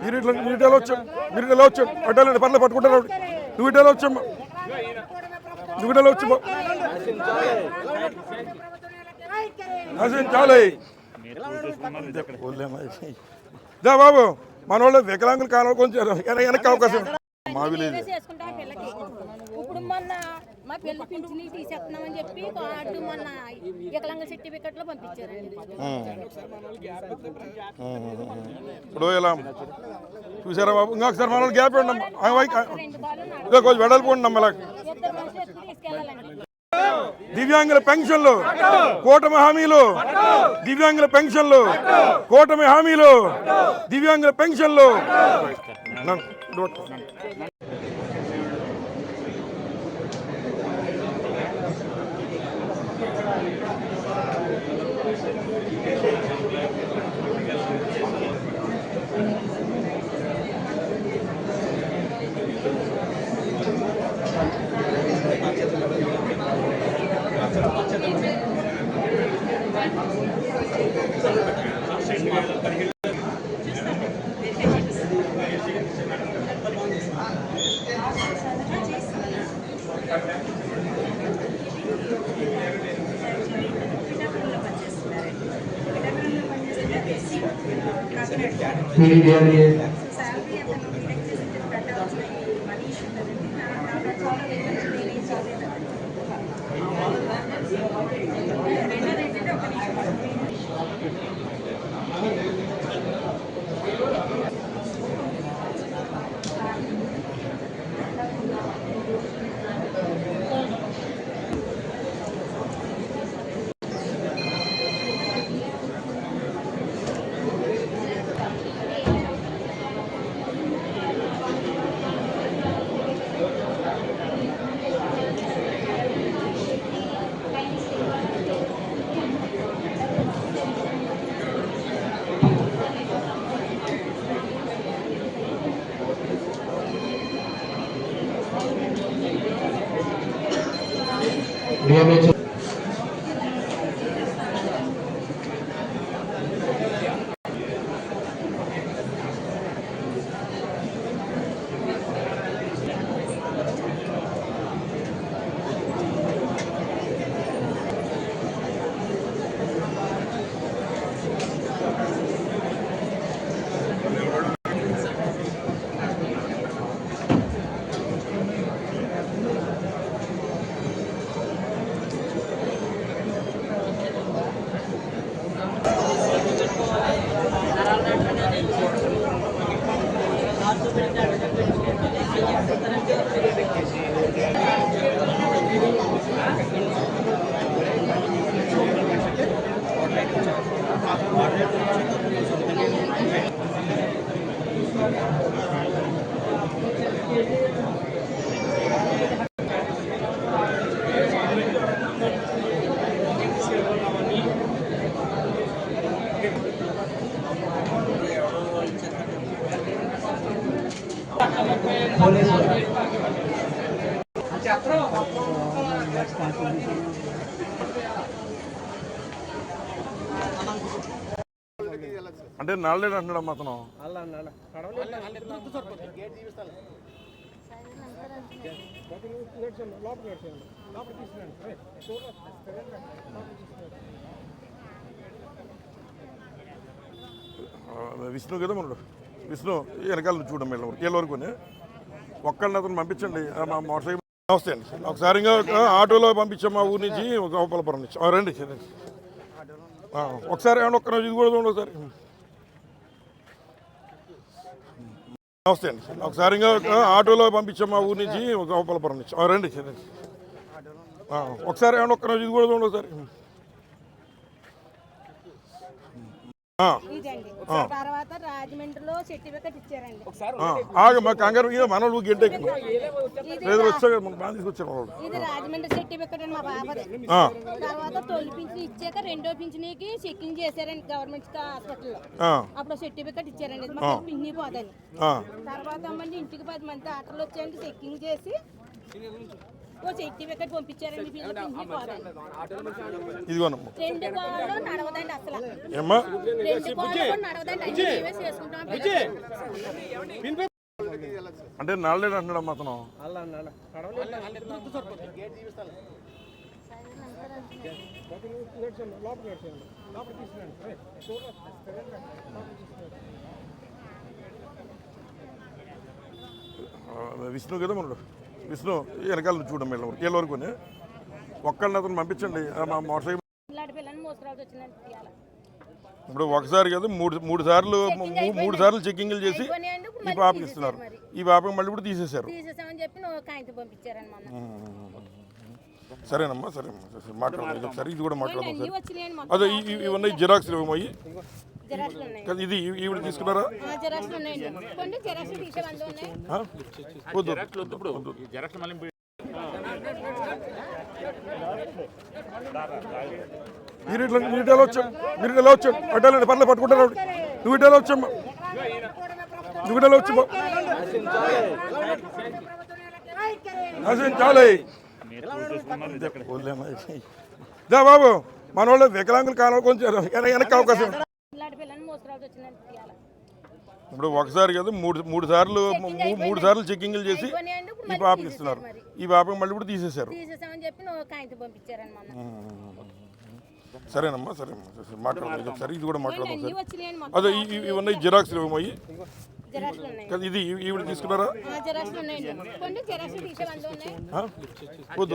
మీరు ఇట్లా మీరు ఇటు ఎలా వచ్చాం మీరు ఇటు ఎలా వచ్చాం అడ్డాలండి పర్లేదు పట్టుకుంటారు నువ్వు ఇటు ఎలా వచ్చామ్మా నువ్వు ఇటు ఎలా వచ్చావు? చాలే దా బాబు మన వాళ్ళు వికలాంగులు కాలం కొంచెం వెనక- వెనక్కి అవకాశం. మా విలేజ్. మా పిల్లలు పింఛని తీసేస్తున్నామని చెప్పి కార్డు మొన్న వికలాంగ సర్టిఫికెట్లో పంపించారండి. ఇప్పుడు ఇలా చూసారా బాబు? ఇంకొకసారి మన గ్యాప్ ఉండమ్మా కొంచెం వెడల్పు ఉండమ్మా ఇలా. దివ్యాంగుల పెన్షన్లు కూటమి హామీలు దివ్యాంగుల పెన్షన్లు కూటమి హామీలు దివ్యాంగుల పెన్షన్లు. పరిగె पीढ़ी दे रही है అంటే నాలుగేడు అంటున్నాడు అతను. విష్ణు కదా మనడు. విష్ణు వెనకాల నుంచి చూడడం వీళ్ళ వరకు వీళ్ళ వరకు ఒక్కళ్ళని అతను పంపించండి. మా మోటార్ సైకిల్ నమస్తే అండి. ఒకసారి ఇంకా ఆటోలో పంపించాం మా ఊరి నుంచి గోపాలపురం నుంచి. ఆ, రండి రండి. ఒకసారి ఏమన్నా ఒక్క ఇది కూడా చూడండి ఒకసారి. నమస్తే అండి. ఒకసారి ఇంకా ఆటోలో పంపించాం మా ఊరి నుంచి గోపాలపురం నుంచి. ఆ, రండి రండి. ఒకసారి ఏమన్నా ఒక్క ఇది కూడా చూడండి ఒకసారి. తర్వాత రాజమండ్రిలో సర్టిఫికెట్ ఇచ్చారండి. ఆ, ఆగు మా కంగారు ఇక మన వాళ్ళు గంటే ఇది లేదు వచ్చాక మన బాగా తీసుకొచ్చారు వాళ్ళు ఇది రాజమండ్రి సర్టిఫికెట్ అండి మా బాబాది. ఆ, తర్వాత తొలి పింఛన్ ఇచ్చాక రెండో పింఛన్కి చెక్కింగ్ చేశారండి గవర్నమెంట్ హాస్పిటల్లో ఆ, అప్పుడు సర్టిఫికెట్ ఇచ్చారండి. ఇది మాకు పింఛన్ పోదని ఆ, తర్వాత మళ్ళీ ఇంటికి పది మంది డాక్టర్లు వచ్చాయండి చెక్కింగ్ చేసి ఇదిగోనమ్మా. ఏమ్మా? అంటే నాలుగేడు అంటున్నాడమ్మా అతను. విష్ణు కదా మనడు. విష్ణు వెనకాల చూడమ్మ వీళ్ళ వరకు వీళ్ళ వరకు ఒక్కళ్ళని అతను పంపించండి. మా మోటార్ సైకిల్ ఇప్పుడు ఒకసారి కదా మూడు మూడు సార్లు మూడు సార్లు చెక్కింగ్లు చేసి ఈ పాపకి ఇస్తున్నారు. ఈ పాపకి మళ్ళీ ఇప్పుడు తీసేశారు సరేనమ్మా సరే మాట్లాడదాం ఒకసారి ఇది కూడా మాట్లాడదాం సరే. అదే ఇవన్నీ జిరాక్స్ ఇవ్వమయ్యి జిరాక్స్లు ఉన్నాయి కదా ఇది ఈవిడ తీసుకున్నారా. మీరు ఇట్లా మీరు ఇటు ఎలా వచ్చావు? మీరు ఎలా వచ్చావు? అడ్డాలండి పర్లేదు పట్టుకుంటారు? నువ్వు ఇటు ఎలా వచ్చామ్మా నువ్వు ఇటు ఎలా వచ్చావు? చాలే. బాబు మన వాళ్ళు వికలాంగులు కాలం కొంచెం వెనక- వెనక్కి అవకాశం. ఇలాంటి వచ్చిందని తీయాలి. ఇప్పుడు ఒకసారి కదా మూడు మూడు సార్లు మూడు సార్లు చెక్కింగ్లు చేసి ఈ పాపకి ఇస్తున్నారు. ఈ పాపకి మళ్ళీ ఇప్పుడు తీసేశారు. తీసేసామని చెప్పి నువ్వు కాగితం పంపించారని మొన్న. సరేనమ్మా సరే మాట్లాడదాం. ఇది ఒకసారి ఇది కూడా మాట్లాడదాం సరే. అదే ఇవన్నీ జిరాక్స్ ఇవ్వమయ్యి జిరాక్స్లు ఉన్నాయి. కదా ఇది ఈ- ఈవిడ తీసుకున్నారా? వద్దు